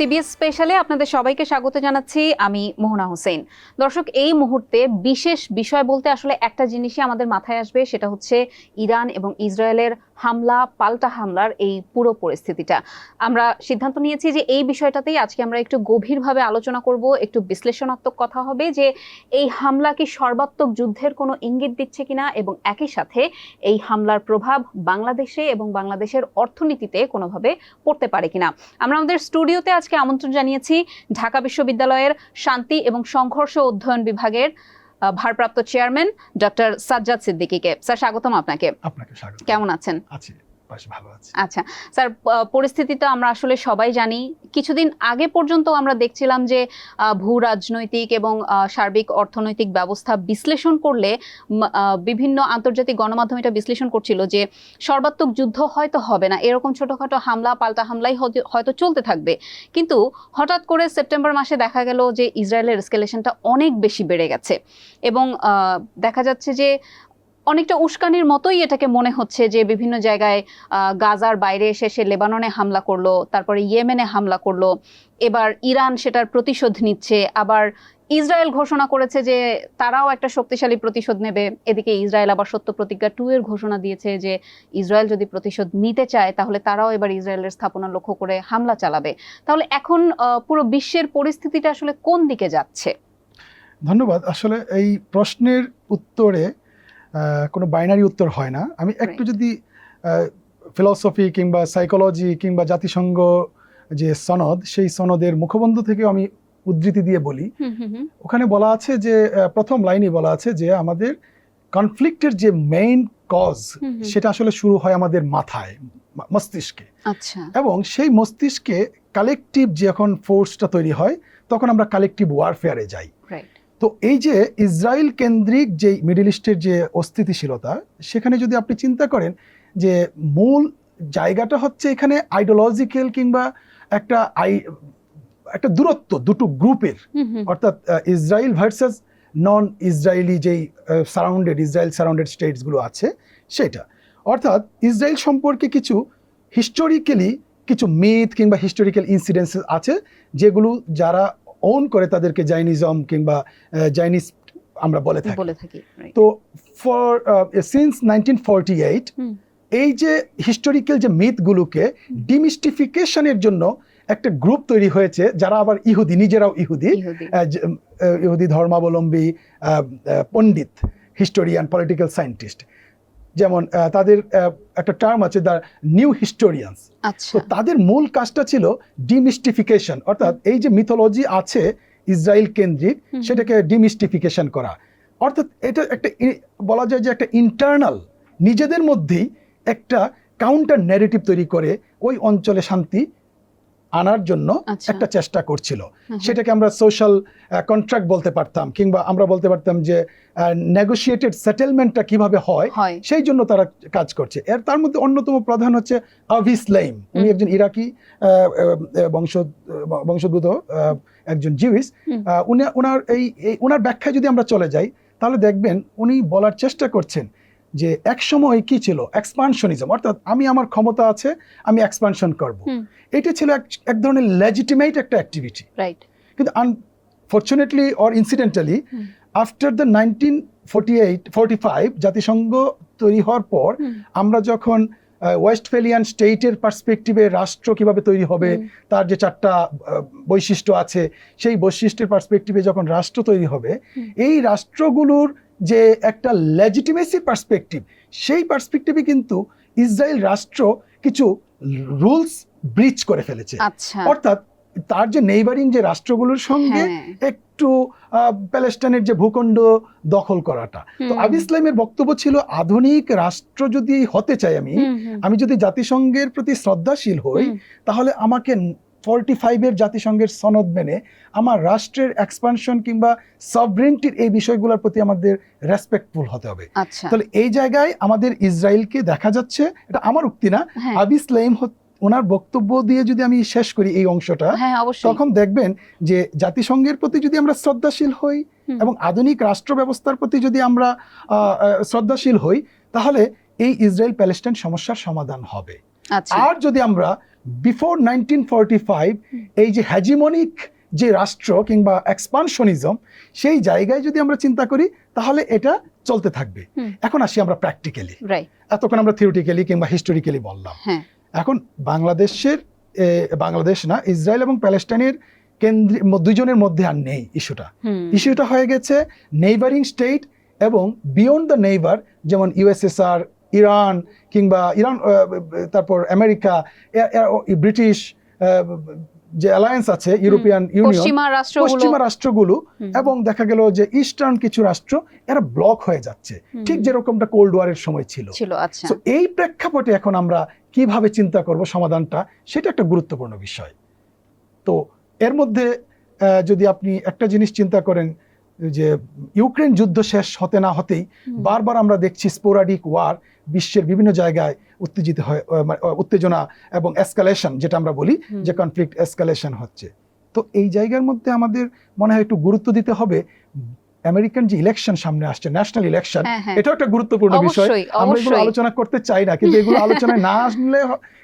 TBS স্পেশালে আপনাদের সবাইকে স্বাগত জানাচ্ছি। আমি মোহনা হোসেন। দর্শক, এই মুহূর্তে বিশেষ বিষয় বলতে আসলে একটা জিনিসই আমাদের মাথায় আসবে, সেটা হচ্ছে ইরান এবং ইসরায়েলের হামলা, পাল্টা হামলার এই পুরো পরিস্থিতিটা। আমরা সিদ্ধান্ত নিয়েছি যে এই বিষয়টাতেই আজকে আমরা একটু গভীরভাবে আলোচনা করব, একটু বিশ্লেষণাত্মক কথা হবে যে এই হামলা কি সর্বাত্মক যুদ্ধের কোনো ইঙ্গিত দিচ্ছে কিনা এবং একই সাথে এই হামলার প্রভাব বাংলাদেশে এবং বাংলাদেশের অর্থনীতিতে কোনোভাবে পড়তে পারে কিনা। আমরা আমাদের স্টুডিওতে আজকে আমন্ত্রণ জানিয়েছি ঢাকা বিশ্ববিদ্যালয়ের শান্তি এবং সংঘর্ষ অধ্যয়ন বিভাগের ভারপ্রাপ্ত চেয়ারম্যান ডক্টর সাজ্জাদ সিদ্দিকীকে। স্যার স্বাগতম আপনাকে। আপনাকে স্বাগত কেমন আছেন? আছি। ভালো আচ্ছা স্যার প- পরিস্থিতিটা আমরা আসলে সবাই জানি। কিছুদিন আগে পর্যন্ত আমরা দেখছিলাম যে ভূ রাজনৈতিক এবং সার্বিক অর্থনৈতিক ব্যবস্থা বিশ্লেষণ করলে বিভিন্ন আন্তর্জাতিক গণমাধ্যম এটা বিশ্লেষণ করছিল যে, সর্বাত্মক যুদ্ধ হয়তো হবে না। এরকম ছোটখাটো হামলা, পাল্টা হামলাই হয়তো- চলতে থাকবে। কিন্তু হঠাৎ করে সেপ্টেম্বর মাসে দেখা গেল যে, ইসরায়েলের এসকেলেশনটা অনেক বেশি বেড়ে গেছে। এবং দেখা যাচ্ছে যে অনেকটা উস্কানির মতোই এটাকে মনে হচ্ছে যে বিভিন্ন জায়গায় গাজার বাইরে এসে সে লেবাননে হামলা করল, তারপরে ইয়েমেনে হামলা করল। এবার ইরান সেটার প্রতিশোধ নিচ্ছে, আবার ইসরায়েল ঘোষণা করেছে যে তারাও একটা শক্তিশালী প্রতিশোধ নেবে। এদিকে ইসরায়েল আবার সত্য প্রতিজ্ঞা টু এর ঘোষণা দিয়েছে যে ইসরায়েল যদি প্রতিশোধ নিতে চায়, তাহলে তারাও এবার ইসরায়েলের স্থাপনা লক্ষ্য করে হামলা চালাবে। তাহলে এখন পুরো বিশ্বের পরিস্থিতিটা আসলে কোন দিকে যাচ্ছে? ধন্যবাদ। আসলে এই প্রশ্নের উত্তরে কোনো বাইনারি উত্তর হয় না। আমি একটু যদি ফিলসফি কিংবা সাইকোলজি কিংবা জাতিসংঘ যে সনদ সেই সনদের মুখবন্ধ থেকে আমি উদ্ধৃতি দিয়ে বলি। ওখানে বলা আছে যে প্রথম লাইনে বলা আছে যে আমাদের কনফ্লিক্টের যে মেইন কজ। সেটা আসলে শুরু হয় আমাদের মাথায় মস্তিষ্কে। আচ্ছা। এবং সেই মস্তিষ্কে কালেকটিভ যখন ফোর্সটা তৈরি হয় তখন আমরা কালেকটিভ ওয়ারফেয়ারে যাই। তো এই যে ইসরায়েল কেন্দ্রিক যে মিডল ইস্টের যে অস্থিতিশীলতা সেখানে যদি আপনি চিন্তা করেন যে মূল জায়গাটা হচ্ছে এখানে আইডিওলজিক্যাল কিংবা একটা আই একটা দূরত্ব দুটো গ্রুপের। অর্থাৎ ইসরায়েল ভার্সাস নন ইসরায়েলি যেই সারাউন্ডেড ইসরায়েল সারাউন্ডেড স্টেটসগুলো আছে সেটা। অর্থাৎ ইসরায়েল সম্পর্কে কিছু হিস্টোরিক্যালি কিছু মিথ কিংবা হিস্টোরিক্যাল ইনসিডেন্স আছে যেগুলো যারা ওন করে তাদেরকে জাইনিজম কিংবা জাইনিস আমরা বলে থাকি. তো for since nineteen forty eight এই যে হিস্টোরিক্যাল যে মিথগুলোকে ডিমিস্টিফিকেশনের জন্য একটা গ্রুপ তৈরি হয়েছে যারা আবার ইহুদি নিজেরাও ইহুদি ইহুদি। ধর্মাবলম্বী পণ্ডিত হিস্টোরিয়ান পলিটিক্যাল সায়েন্টিস্ট যেমন তাদের একটা টার্ম আছে দ্য নিউ হিস্টোরিয়ান্স। আচ্ছা। তো তাদের মূল কাজটা ছিল ডিমিস্টিফিকেশন। অর্থাৎ এই যে মিথোলজি আছে ইসরায়েল কেন্দ্রিক সেটাকে ডিমিস্টিফিকেশন করা। অর্থাৎ এটা একটা বলা যায় যে একটা ইন্টারনাল নিজেদের মধ্যেই একটা কাউন্টার ন্যারেটিভ তৈরি করে ওই অঞ্চলে শান্তি আনার জন্য আচ্ছা। একটা চেষ্টা করছিল। সেটাকে আমরা সোশ্যাল কন্ট্রাক্ট বলতে পারতাম কিংবা আমরা বলতে পারতাম যে নেগোসিয়েটেড সেটেলমেন্টটা কীভাবে হয় সেই জন্য তারা কাজ করছে। এর তার মধ্যে অন্যতম প্রধান হচ্ছে আভিস লাইম উনি একজন ইরাকি বংশ বংশোদ্ভূত একজন। আহ, উনি ওনার এই এই- ওনার ব্যাখ্যায় যদি আমরা চলে যাই তাহলে দেখবেন উনি বলার চেষ্টা করছেন যে এক সময় কি ছিল? এক্সপানশনিজম অর্থাৎ আমি আমার ক্ষমতা আছে আমি এক্সপানশন করব। এটা ছিল এক ধরনের লেজিটিমেট একটা অ্যাক্টিভিটি রাইট কিন্তু unfortunately or incidentally after the nineteen forty eight forty five জাতিসংঘ তৈরি হওয়ার পর আমরা যখন ওয়েস্টফেলিয়ান স্টেটের পার্সপেক্টিভে রাষ্ট্র কীভাবে তৈরি হবে তার যে চারটা বৈশিষ্ট্য আছে সেই বৈশিষ্ট্যের পার্সপেক্টিভে যখন রাষ্ট্র তৈরি হবে এই রাষ্ট্রগুলোর যে একটা লেজিটিমেসি পার্সপেক্টিভ সেই পার্সপেক্টিভে কিন্তু ইসরায়েল রাষ্ট্র কিছু রুলস ব্রিচ করে ফেলেছে। আচ্ছা। অর্থাৎ তার যে নেইবারিং যে রাষ্ট্রগুলোর সঙ্গে হ্যাঁ। একটু প্যালেস্টাইনের যে ভূখণ্ড দখল করাটা। তো। আবি ইসলামের বক্তব্য ছিল আধুনিক রাষ্ট্র যদি হতে চাই আমি আমি যদি জাতিসংঘের প্রতি শ্রদ্ধাশীল হই তাহলে আমাকে ফর্টি ফাইভের জাতিসংঘের সনদ মেনে আমার রাষ্ট্রের এক্সপানশন কিংবা সভরেন্টির এই বিষয়গুলোর প্রতি আমাদের রেসপেক্টফুল হতে হবে। আচ্ছা। তাহলে এই জায়গায় আমাদের ইসরায়েলকে দেখা যাচ্ছে এটা আমার উক্তি না হ্যাঁ। আবি ইসলাম ওনার বক্তব্য দিয়ে যদি আমি শেষ করি এই অংশটা হ্যাঁ তখন দেখবেন যে জাতিসংঘের প্রতি যদি আমরা শ্রদ্ধাশীল হই এবং আধুনিক রাষ্ট্র ব্যবস্থার প্রতি যদি আমরা শ্রদ্ধাশীল হই তাহলে এই ইসরায়েল প্যালেস্টাইন সমস্যার সমাধান হবে। আচ্ছা। আর যদি আমরা বিফোর নাইনটিন ফর্টি ফাইভ এই যে হ্যাজিমনিক যে রাষ্ট্র কিংবা এক্সপানশনিজম সেই জায়গায় যদি আমরা চিন্তা করি তাহলে এটা চলতে থাকবে। এখন আসি আমরা প্র্যাকটিক্যালি এতক্ষণ আমরা থিওরিটিক্যালি কিংবা হিস্টোরিক্যালি বললাম। হ্যাঁ। এখন বাংলাদেশের বাংলাদেশ না ইসরায়েল এবং প্যালেস্টাইনের কেন্দ্রে দুইজনের মধ্যে আর নেই ইস্যুটা। ইস্যুটা হয়ে গেছে নেইবারিং স্টেট এবং বিয়ন্ড দ্য নেইবার যেমন ইউএসএসআর ইরান কিংবা ইরান তারপর আমেরিকা ব্রিটিশ যে অ্যালায়েন্স আছে ইউরোপিয়ান ইউনিয়ন পশ্চিমা রাষ্ট্রগুলো। এবং দেখা গেল যে ইস্টার্ন কিছু রাষ্ট্র এরা ব্লক হয়ে যাচ্ছে। ঠিক যেরকমটা কোল্ড ওয়ারের সময় ছিল। ছিল আচ্ছা। তো এই প্রেক্ষাপটে এখন আমরা কীভাবে চিন্তা করব সমাধানটা সেটা একটা গুরুত্বপূর্ণ বিষয়। তো এর মধ্যে আহ, যদি আপনি একটা জিনিস চিন্তা করেন যে ইউক্রেন যুদ্ধ শেষ হতে না হতেই বারবার আমরা দেখছি স্পোরাডিক ওয়ার বিশ্বের বিভিন্ন জায়গায় উত্তেজিত হয় মানে, উত্তেজনা এবং এসকালেশন যেটা আমরা বলি যে কনফ্লিক্ট এসকালেশন হচ্ছে। তো এই জায়গার মধ্যে আমাদের মনে হয় একটু গুরুত্ব দিতে হবে আমেরিকান যে ইলেকশন সামনে আসছে ন্যাশনাল ইলেকশন হ্যাঁ হ্যাঁ। এটাও একটা গুরুত্বপূর্ণ বিষয়। আমরা এগুলো আলোচনা করতে চাই না কিন্তু এগুলো আলোচনায় না আসলে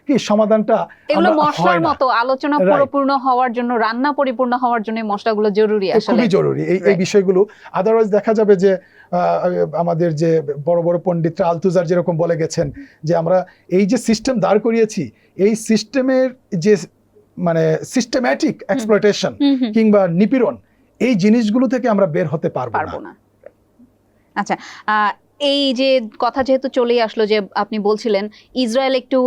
কি সমাধানটা এগুলো মশলার মতো আলোচনা পরিপূর্ণ হওয়ার জন্য রান্না পরিপূর্ণ হওয়ার জন্য মশলাগুলো জরুরি আসলে খুবই জরুরি। এই এই বিষয়গুলো আদারওয়াইজ দেখা যাবে যে আমাদের যে বড় বড় পণ্ডিতরা আলতুজার যেরকম বলে গেছেন যে আমরা এই যে সিস্টেম দাঁড় করিয়েছি এই সিস্টেমের যে মানে সিস্টেম্যাটিক এক্সপ্লয়টেশন হুম, কিংবা নিপীড়ন এই জিনিসগুলো থেকে আমরা বের হতে পারব না। আচ্ছা এই যে কথা যেহেতু চলেই আসলো যে আপনি বলছিলেন ইসরায়েল একটু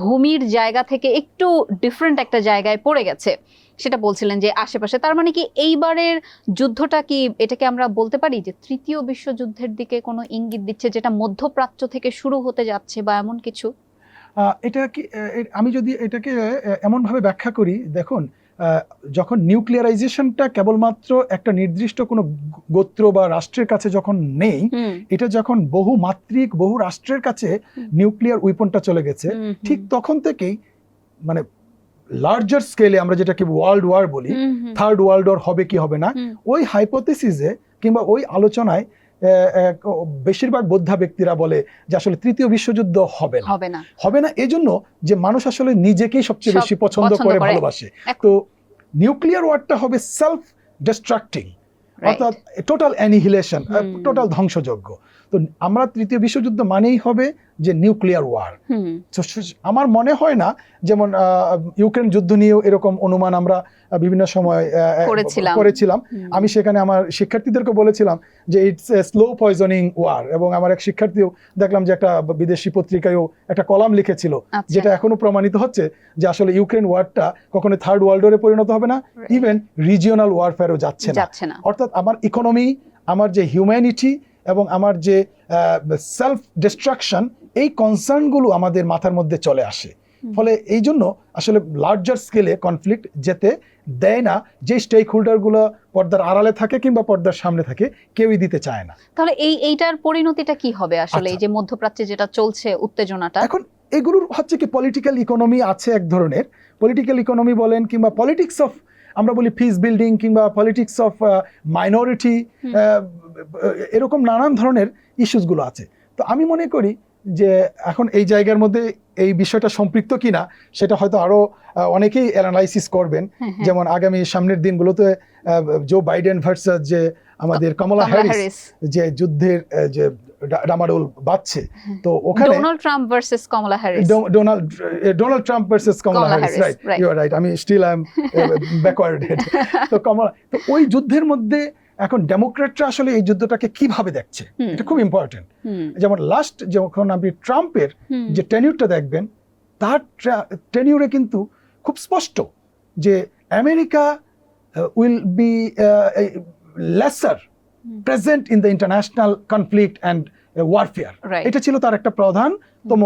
ভূমির জায়গা থেকে একটু ডিফারেন্ট একটা জায়গায় পড়ে গেছে সেটা বলছিলেন যে আশেপাশে। তার মানে কি এইবারের যুদ্ধটা কি এটাকে আমরা বলতে পারি যে তৃতীয় বিশ্বযুদ্ধের দিকে কোনো ইঙ্গিত দিচ্ছে যেটা মধ্যপ্রাচ্য থেকে শুরু হতে যাচ্ছে বা এমন কিছু? এটা কি আমি যদি এটাকে এমনভাবে ব্যাখ্যা করি দেখুন যখন নিউক্লিয়ারাইজেশনটা কেবলমাত্র একটা নির্দিষ্ট কোনো গোত্র বা রাষ্ট্রের কাছে যখন নেই এটা যখন বহু মাত্রিক বহু রাষ্ট্রের কাছে নিউক্লিয়ার উইপনটা চলে গেছে ঠিক তখন থেকেই মানে লার্জার স্কেলে আমরা যেটাকে ওয়ার্ল্ড ওয়ার বলি থার্ড ওয়ার্ল্ড ওয়ার হবে কি হবে না ওই হাইপোথেসিসে কিংবা ওই আলোচনায় বেশিরভাগ বোদ্ধা ব্যক্তিরা বলে যে আসলে তৃতীয় বিশ্বযুদ্ধ হবে না। হবে না। হবে না এজন্য যে মানুষ আসলে নিজেকেই সবচেয়ে বেশি পছন্দ করে। ভালোবাসে। তো নিউক্লিয়ার ওয়ারটা হবে সেলফ ডিস্ট্রাক্টিং অর্থাৎ টোটাল অ্যানিহিলেশন টোটাল ধ্বংসযোগ্য তো আমরা তৃতীয় বিশ্বযুদ্ধ মানেই হবে যে নিউক্লিয়ার ওয়ার তো আমার মনে হয় না যেমন ইউক্রেন যুদ্ধ নিয়েও এরকম অনুমান আমরা বিভিন্ন সময় করেছিলাম। আমি সেখানে আমার শিক্ষার্থীদেরকে বলেছিলাম যে it's a slow poisoning war এবং আমার এক শিক্ষার্থীও দেখলাম যে একটা বিদেশি পত্রিকায়ও একটা কলাম লিখেছিল আচ্ছা। যেটা এখনও প্রমাণিত হচ্ছে যে আসলে ইউক্রেন ওয়ারটা কখনো থার্ড ওয়ার্ল্ড ওয়ারে পরিণত হবে না ইভেন রিজিওনাল ওয়ারফেয়ারও যাচ্ছে না। অর্থাৎ আমার ইকোনমি আমার যে হিউম্যানিটি এবং আমার যে সেলফ ডিস্ট্রাকশন এই কনসার্নগুলো আমাদের মাথার মধ্যে চলে আসে। ফলে এই জন্য আসলে লার্জার স্কেলে কনফ্লিক্ট যেতে দেয় না যে স্টেক হোল্ডারগুলো পর্দার আড়ালে থাকে কিংবা পর্দার সামনে থাকে কেউই দিতে চায় না। তাহলে এই এইটার পরিণতিটা কি হবে আসলে? এই আচ্ছা। যে মধ্যপ্রাচ্যে যেটা চলছে উত্তেজনাটা? এখন এগুলোর হচ্ছে কি পলিটিক্যাল ইকোনমি আছে এক ধরনের। পলিটিক্যাল ইকোনমি বলেন কিংবা পলিটিক্স অফ আমরা বলি পিস বিল্ডিং কিংবা পলিটিক্স অফ মাইনরিটি। এরকম নানান ধরনের ইস্যুসগুলো আছে। তো আমি মনে করি যে এখন এই জায়গার মধ্যে এই বিষয়টা সম্পৃক্ত কিনা সেটা হয়তো আরও অনেকেই অ্যানালাইসিস করবেন হ্যাঁ, হ্যাঁ। যেমন আগামী সামনের দিনগুলোতে জো বাইডেন ভার্সাস যে আমাদের কমলা কমলা হ্যারিস হ্যারিস যে যুদ্ধের যে ডামাডোল বাচ্ছে তো ওখানে Donald Trump versus Kamala Harris versus Kamala Kamala Harris, Harris, right? right. You are right. আমি still am uh, backward. তো কমলা তো ওই যুদ্ধের মধ্যে এখন ডেমোক্রেটরা আসলে এই যুদ্ধটাকে কীভাবে দেখছে? এটা খুব ইম্পর্টেন্ট যেমন লাস্ট যখন আপনি ট্রাম্পের যে টেনিউরটা দেখবেন তার টেনিউরে কিন্তু খুব স্পষ্ট যে America will be lesser present in the international conflict and warfare এটা ছিল তার একটা প্রধানতম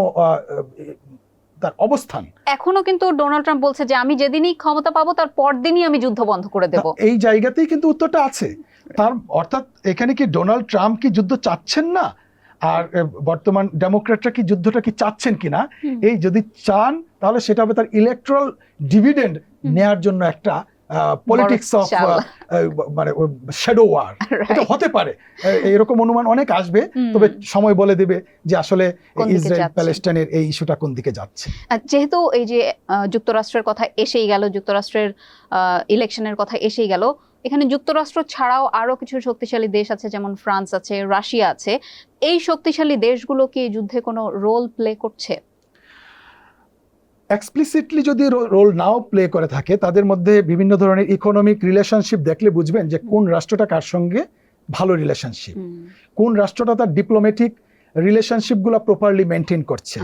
তার অবস্থান। এখনও কিন্তু ডোনাল্ড ট্রাম্প বলছে যে আমি যেদিনই ক্ষমতা পাবো তার পরদিনই আমি যুদ্ধ বন্ধ করে দেব। এই জায়গাতেই কিন্তু উত্তরটা আছে। তার অর্থাৎ এখানে কি ডোনাল্ড ট্রাম্প কি যুদ্ধ চাচ্ছেন না? আর বর্তমান ডেমোক্রেটরা কি যুদ্ধটা কি চাচ্ছেন কিনা। এই যদি চান তাহলে সেটা হবে তার ইলেকট্রাল ডিভিডেন্ড। নেয়ার জন্য একটা পলিটিক্স অফ মানে শ্যাডো ওয়ার এটা হতে পারে। এরকম অনুমান অনেক আসবে তবে সময় বলে দেবে যে আসলে ইসরায়েল প্যালেস্টাইনের এই ইস্যুটা কোন দিকে যাচ্ছে। যেহেতু এই যে যুক্তরাষ্ট্রের কথা এসেই গেল যুক্তরাষ্ট্রের ইলেকশনের কথা এসেই গেল এখানে যুক্তরাষ্ট্র ছাড়াও আরও কিছু শক্তিশালী দেশ আছে যেমন ফ্রান্স আছে রাশিয়া আছে। এই শক্তিশালী দেশগুলো কি যুদ্ধে কোনো রোল প্লে করছে? এক্সপ্লিসিটলি যদি রোল নাও প্লে করে থাকে তাদের মধ্যে বিভিন্ন ধরনের ইকোনমিক রিলেশনশিপ দেখলে বুঝবেন যে কোন রাষ্ট্রটা কার সঙ্গে ভালো রিলেশনশিপ কোন রাষ্ট্রটা তার ডিপ্লোম্যাটিক রিলেশনশিপগুলো প্রপারলি মেনটেন করছে।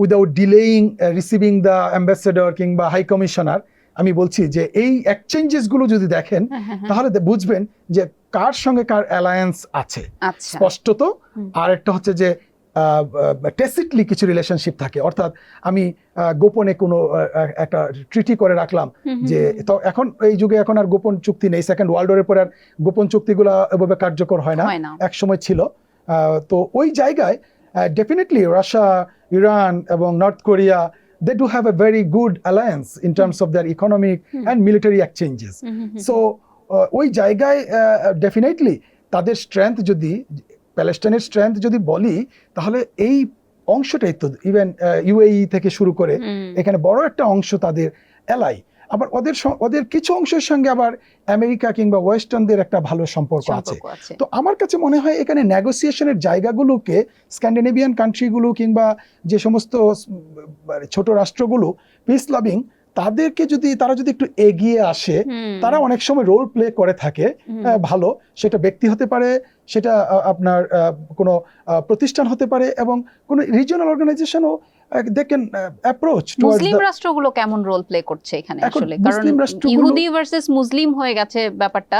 Without delaying receiving the ambassador কিংবা হাই কমিশনার আমি বলছি যে এই এক্সচেঞ্জেসগুলো যদি দেখেন হ্যাঁ, হ্যাঁ, হ্যাঁ। তাহলে বুঝবেন যে কার সঙ্গে কার অ্যালায়েন্স আছে। আচ্ছা। স্পষ্টত। আর একটা হচ্ছে যে টেসিটলি কিছু রিলেশনশিপ থাকে। অর্থাৎ আমি গোপনে কোনো একটা ট্রিটি করে রাখলাম যে তো এখন এই যুগে এখন আর গোপন চুক্তি নেই। সেকেন্ড ওয়ার্ল্ড ওয়ারের পরে আর গোপন চুক্তিগুলো এভাবে কার্যকর হয় না। এক সময় ছিল। তো ওই জায়গায় ডেফিনেটলি রাশিয়া ইরান এবং North Korea they do have a very good alliance in terms of their economic hmm. And military exchanges hmm, hmm, hmm. So ওই জায়গায় ডেফিনেটলি তাদের স্ট্রেংথ যদি প্যালেস্টাইনের স্ট্রেংথ যদি বলি তাহলে এই অংশটাই তো ইভেন ইউএই থেকে শুরু করে এখানে বড় একটা অংশ তাদের এলাই আবার ওদের ওদের কিছু অংশের সঙ্গে আবার আমেরিকা কিংবা ওয়েস্টার্নদের একটা ভালো সম্পর্ক আছে। তো আমার কাছে মনে হয় এখানে নেগোসিয়েশনের জায়গাগুলোকে স্ক্যান্ডিনেভিয়ান কান্ট্রিগুলো কিংবা যে সমস্ত মানে ছোট রাষ্ট্রগুলো পিস লাভিং তাদেরকে যদি তারা যদি একটু এগিয়ে আসে তারা অনেক সময় রোল প্লে করে থাকে। ভালো সেটা ব্যক্তি হতে পারে সেটা আপনার কোনো প্রতিষ্ঠান হতে পারে এবং কোনো রিজিওনাল অর্গানাইজেশনও দেখেন অ্যাপ্রোচ মুসলিম রাষ্ট্রগুলো কেমন রোল প্লে করছে এখানে আসলে? কারণ ইহুদি ভার্সেস মুসলিম হয়ে গেছে ব্যাপারটা।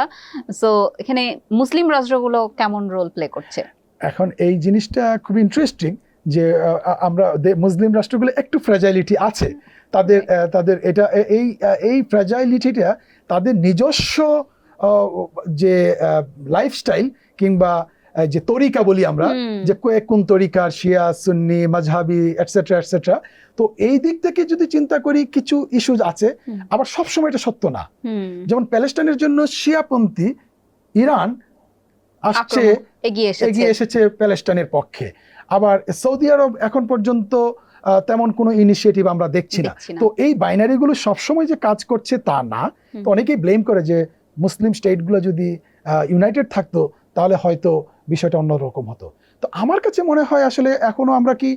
সো এখানে মুসলিম রাষ্ট্রগুলো কেমন রোল প্লে করছে? এখন এই জিনিসটা খুব ইন্টারেস্টিং যে আমরা মুসলিম রাষ্ট্রগুলো একটু ফ্র্যাজাইলিটি আছে। তাদের তাদের এটা এই এই ফ্র্যাজাইলিটিটা তাদের নিজস্ব যে লাইফস্টাইল কিংবা যে তরিকা বলি আমরা যে কয়েক কোন তরিকার শিয়া সুন্নি মাঝহাবি এটসেট্রা এটসেট্রা তো এই দিক থেকে যদি চিন্তা করি কিছু ইস্যুজ আছে আবার সবসময় এটা সত্য না। যেমন প্যালেস্টাইনের জন্য শিয়াপন্থী ইরান আসছে এগিয়ে এসেছে। প্যালেস্টাইনের পক্ষে। আবার সৌদি আরব এখন পর্যন্ত তেমন কোনো ইনিশিয়েটিভ আমরা দেখছি না। তো এই বাইনারিগুলো সবসময় যে কাজ করছে তা না। তো অনেকেই ব্লেম করে যে মুসলিম স্টেটগুলো যদি ইউনাইটেড থাকতো তাহলে হয়তো বিষয়টা অন্যরকম হতো। তো আমার কাছে মনে হয় আসলে এখনও আমরা কি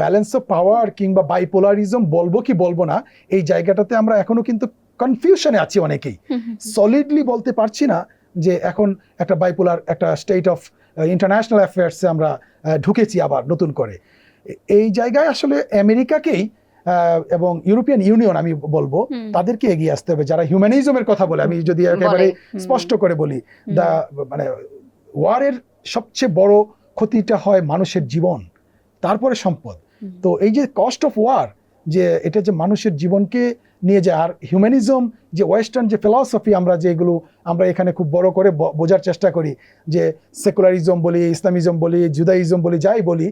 ব্যালেন্স অফ পাওয়ার কিংবা বাইপোলারিজম বলব কি বলব না এই জায়গাটাতে আমরা এখনও কিন্তু কনফিউশনে আছি অনেকেই। সলিডলি বলতে পারছি না যে এখন একটা বাইপোলার একটা স্টেট অফ ইন্টারন্যাশনাল অ্যাফেয়ার্সে আমরা ঢুকেছি আবার নতুন করে। এই জায়গায় আসলে আমেরিকাকেই এবং ইউরোপিয়ান ইউনিয়ন আমি বলব তাদেরকে এগিয়ে আসতে হবে। যারা হিউম্যানিজমের কথা বলে আমি যদি একেবারে স্পষ্ট করে বলি। দা মানে ওয়ারের সবচেয়ে বড় ক্ষতিটা হয় মানুষের জীবন তারপরে সম্পদ। তো এই যে কস্ট অফ ওয়ার যে এটা যে মানুষের জীবনকে নিয়ে যায় আর হিউম্যানিজম যে ওয়েস্টার্ন যে ফিলসফি আমরা যেগুলো আমরা এখানে খুব বড় করে বোঝার চেষ্টা করি যে সেকুলারিজম বলি ইসলামিজম বলি জুদাইজম বলি যাই বলি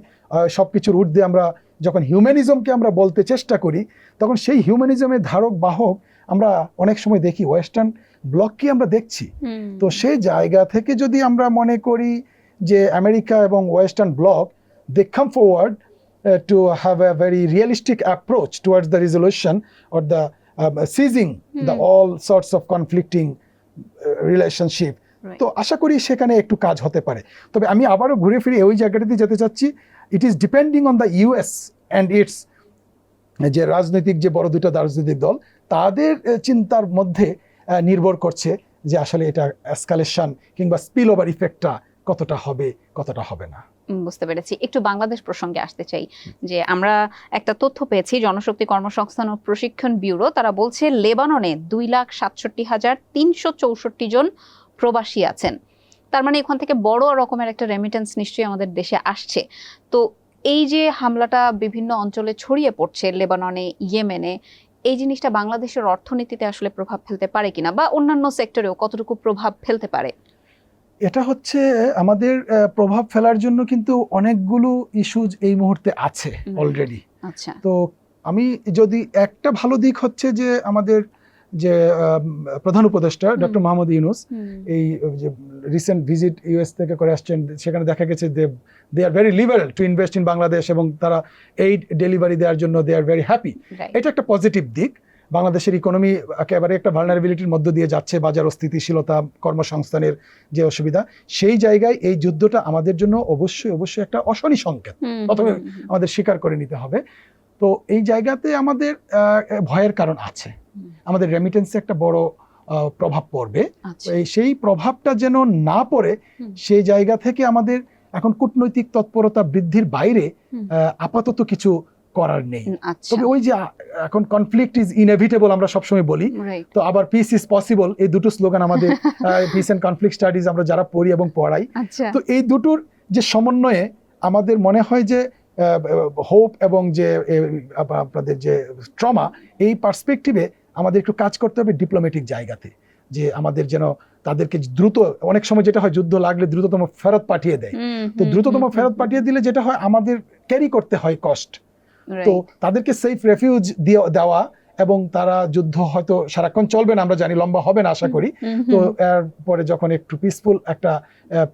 সব কিছুর ঊর্ধ্বে আমরা যখন হিউম্যানিজমকে আমরা বলতে চেষ্টা করি তখন সেই হিউম্যানিজমের ধারক বাহক আমরা অনেক সময় দেখি ওয়েস্টার্ন ব্লককে আমরা দেখছি? তো সেই জায়গা থেকে যদি আমরা মনে করি যে আমেরিকা এবং western bloc they come forward to have a very realistic approach towards the resolution or the ceasing the. All sorts of conflicting relationship তো আশা করি সেখানে একটু কাজ হতে পারে। তবে আমি আবারও ঘুরে ফিরে ওই জায়গাটাতে যেতে চাচ্ছি। It is depending on the US and it's যে রাজনৈতিক যে বড় দুটো রাজনৈতিক দল তাদের চিন্তার মধ্যে নির্ভর করছে যে আসলে এটা এসকালেশন কিংবা স্পিল ওভার ইফেক্টটা কতটা হবে কতটা হবে না। বুঝতে পেরেছি। একটু বাংলাদেশ প্রসঙ্গে আসতে চাই, যে আমরা একটা তথ্য পেয়েছি, জনশক্তি কর্মসংস্থান ও প্রশিক্ষণ ব্যুরো, তারা বলছে লেবাননে দুই লাখ সাতষট্টি হাজার তিনশো চৌষট্টি জন প্রবাসী আছেন। তার মানে এখান থেকে বড় রকমের একটা রেমিটেন্স নিশ্চয়ই আমাদের দেশে আসছে। তো এই যে হামলাটা বিভিন্ন অঞ্চলে ছড়িয়ে পড়ছে, লেবাননে, ইয়েমেনে এই জিনিসটা বাংলাদেশের অর্থনীতিতে আসলে প্রভাব ফেলতে পারে কিনা বা অন্যান্য সেক্টরেও কতটুকু প্রভাব ফেলতে পারে? এটা হচ্ছে আমাদের প্রভাব ফেলার জন্য কিন্তু অনেকগুলো ইস্যুজ এই মুহূর্তে আছে অলরেডি আচ্ছা। তো আমি যদি একটা ভালো দিক হচ্ছে যে আমাদের যে প্রধান উপদেষ্টা ডক্টর মোহাম্মদ ইউনুস এই যে রিসেন্ট ভিজিট ইউএস থেকে করে আসছেন সেখানে দেখা গেছে যে they are very liberal to invest in Bangladesh এবং তারা এইড ডেলিভারি দেওয়ার জন্য দে আর ভেরি হ্যাপি এটা একটা পজিটিভ দিক। বাংলাদেশের ইকোনমি একেবারে একটা ভালনারেবিলিটির মধ্য দিয়ে যাচ্ছে বাজার অস্থিতিশীলতা কর্মসংস্থানের যে অসুবিধা সেই জায়গায় এই যুদ্ধটা আমাদের জন্য অবশ্যই অবশ্যই একটা অশনি সংকেত। প্রথমে আমাদের স্বীকার করে নিতে হবে। তো এই জায়গাতে আমাদের ভয়ের কারণ আছে। আমাদের রেমিটেন্সে একটা বড় প্রভাব পড়বে। আচ্ছা, এই সেই প্রভাবটা যেন না পড়ে সেই জায়গা থেকে আমাদের এখন কূটনৈতিক তৎপরতা বৃদ্ধির বাইরে আপাতত কিছু করার নেই। আচ্ছা। তবে ওই যে এখন কনফ্লিক্ট ইজ ইনএভিটেবল আমরা সবসময় বলি। তো আবার পিস ইজ পসিবল এই দুটো স্লোগান আমাদের পিস অ্যান্ড কনফ্লিক্ট স্টাডিজ আমরা যারা পড়ি এবং পড়াই। আচ্ছা। তো এই দুটোর যে সমন্বয়ে আমাদের মনে হয় যে হোপ এবং যে আপনাদের যে ট্রমা এই পার্সপেক্টিভে আমাদের একটু কাজ করতে হবে ডিপ্লোম্যাটিক জায়গাতে। যে আমাদের যেন তাদেরকে দ্রুত অনেক সময় যেটা হয় যুদ্ধ লাগলে দ্রুততম ফেরত পাঠিয়ে দেয়। তো দ্রুততম ফেরত পাঠিয়ে দিলে যেটা হয় আমাদের ক্যারি করতে হয় কষ্ট তো তাদেরকে সেফ রেফিউজ দিয়ে দেওয়া এবং তারা যুদ্ধ হয়তো সারাক্ষণ চলবে না আমরা জানি লম্বা হবে না আশা করি। তো এরপরে যখন একটু পিসফুল একটা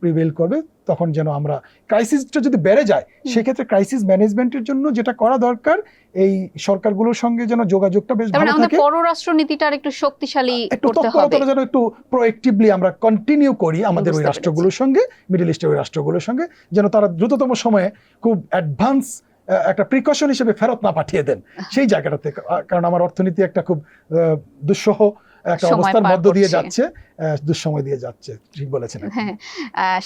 প্রিভেল করবে তখন যেন আমরা ক্রাইসিসটা যদি বেড়ে যায় সেক্ষেত্রে ক্রাইসিস ম্যানেজমেন্টের জন্য যেটা করা দরকার এই সরকারগুলোর সঙ্গে যেন যোগাযোগটা বেশ মানে ভালো থাকে। পররাষ্ট্র নীতিটা আর একটু শক্তিশালী করতে হবে। যেন একটু প্রোয়েক্টিভলি আমরা কন্টিনিউ করি আমাদের ওই রাষ্ট্রগুলোর সঙ্গে মিডল ইস্টের ওই রাষ্ট্রগুলোর সঙ্গে যেন তারা দ্রুততম সময়ে খুব অ্যাডভান্স একটা প্রিকশন হিসেবে ফেরত না পাঠিয়ে দেন। সেই জায়গাটাতে কারণ আমার অর্থনীতি একটা খুব দুঃসহ একটা অবস্থার মধ্য দিয়ে যাচ্ছে দুঃসময় দিয়ে যাচ্ছে ঠিক বলেছেন হ্যাঁ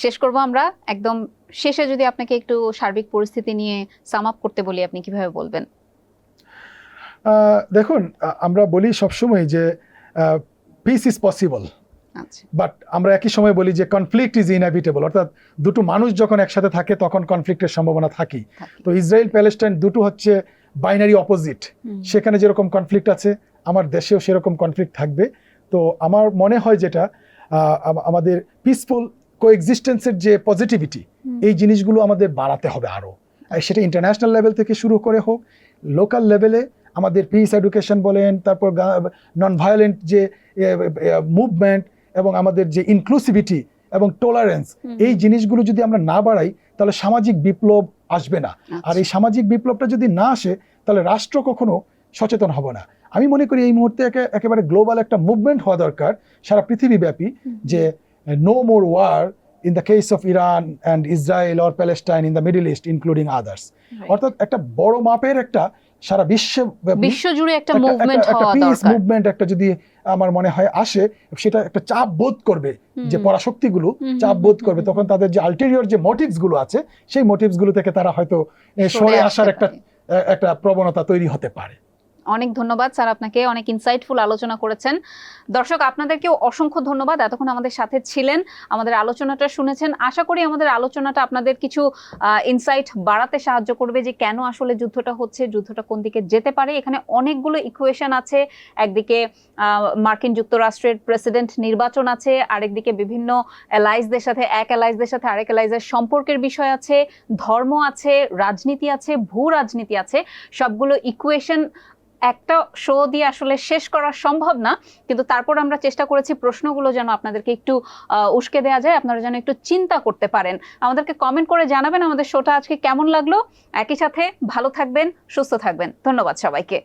শেষ করব আমরা। একদম শেষে যদি আপনাকে একটু সার্বিক পরিস্থিতি নিয়ে সাম আপ করতে বলি আপনি কীভাবে বলবেন? দেখুন আমরা বলি সবসময় যে পিস ইজ পসিবল বাট আমরা একই সময় বলি যে কনফ্লিক্ট ইজ ইনএভিটেবল অর্থাৎ দুটো মানুষ যখন একসাথে থাকে তখন কনফ্লিক্টের সম্ভাবনা থাকে। তো ইসরায়েল প্যালেস্টাইন দুটো হচ্ছে বাইনারি অপোজিট সেখানে যেরকম কনফ্লিক্ট আছে আমার দেশেও সেরকম কনফ্লিক্ট থাকবে। তো আমার মনে হয় যেটা আমাদের পিসফুল কোএক্সিস্টেন্সের যে পজিটিভিটি এই জিনিসগুলো আমাদের বাড়াতে হবে আরও সেটা ইন্টারন্যাশনাল লেভেল থেকে শুরু করে হোক লোকাল লেভেলে আমাদের পিস এডুকেশন বলেন তারপর নন ভায়োলেন্ট যে মুভমেন্ট এবং আমাদের যে ইনক্লুসিভিটি এবং টলারেন্স এই জিনিসগুলো যদি আমরা না বাড়াই তাহলে সামাজিক বিপ্লব আসবে না। আর আচ্ছা। এই সামাজিক বিপ্লবটা যদি না আসে তাহলে রাষ্ট্র কখনো সচেতন হবে না। আমি মনে করি এই মুহূর্তে একেবারে গ্লোবাল একটা মুভমেন্ট হওয়া দরকার সারা পৃথিবীব্যাপী যে no more war in the case of Iran and Israel or Palestine in the Middle East including others অর্থাৎ একটা বড় মাপের একটা সারা বিশ্বব্যাপী বিশ্বজুড়ে একটা একটা- মুভমেন্ট একটা- পিস মুভমেন্ট একটা যদি আমার মনে হয় আসে সেটা একটা চাপ বোধ করবে যে পরাশক্তিগুলো চাপ বোধ করবে। তখন তাদের যে আলটেরিয়র যে মোটিভসগুলো আছে সেই মোটিভসগুলো থেকে তারা হয়তো সরে আসার একটা একটা প্রবণতা তৈরি হতে পারে। অনেক ধন্যবাদ স্যার আপনাকে, অনেক ইনসাইটফুল আলোচনা করেছেন। দর্শক, আপনাদেরকেও অসংখ্য ধন্যবাদ এতক্ষণ আমাদের সাথে ছিলেন, আমাদের আলোচনাটা শুনেছেন। আশা করি আমাদের আলোচনাটা আপনাদের কিছু ইনসাইট বাড়াতে সাহায্য করবে যে কেন আসলে যুদ্ধটা হচ্ছে, যুদ্ধটা কোন দিকে যেতে পারে। এখানে অনেকগুলো ইকুয়েশন আছে, একদিকে মার্কিন যুক্তরাষ্ট্রের প্রেসিডেন্ট নির্বাচন আছে, আরেকদিকে বিভিন্ন অ্যালাইজদের সাথে, এক অ্যালাইজদের সাথে আরেক অ্যালাইজের সম্পর্কের বিষয় আছে, ধর্ম আছে, রাজনীতি আছে ভূ রাজনীতি আছে। সবগুলো ইকুয়েশন একটা শো দিয়ে আসলে শেষ করা সম্ভব না, কিন্তু তারপর আমরা চেষ্টা করেছি প্রশ্নগুলো যেন আপনাদেরকে একটু উস্কে দেওয়া যায়, আপনারা যেন একটু চিন্তা করতে পারেন। আমাদেরকে কমেন্ট করে জানাবেন আমাদের শোটা আজকে কেমন লাগল। একই সাথে ভালো থাকবেন, সুস্থ থাকবেন। ধন্যবাদ সবাইকে।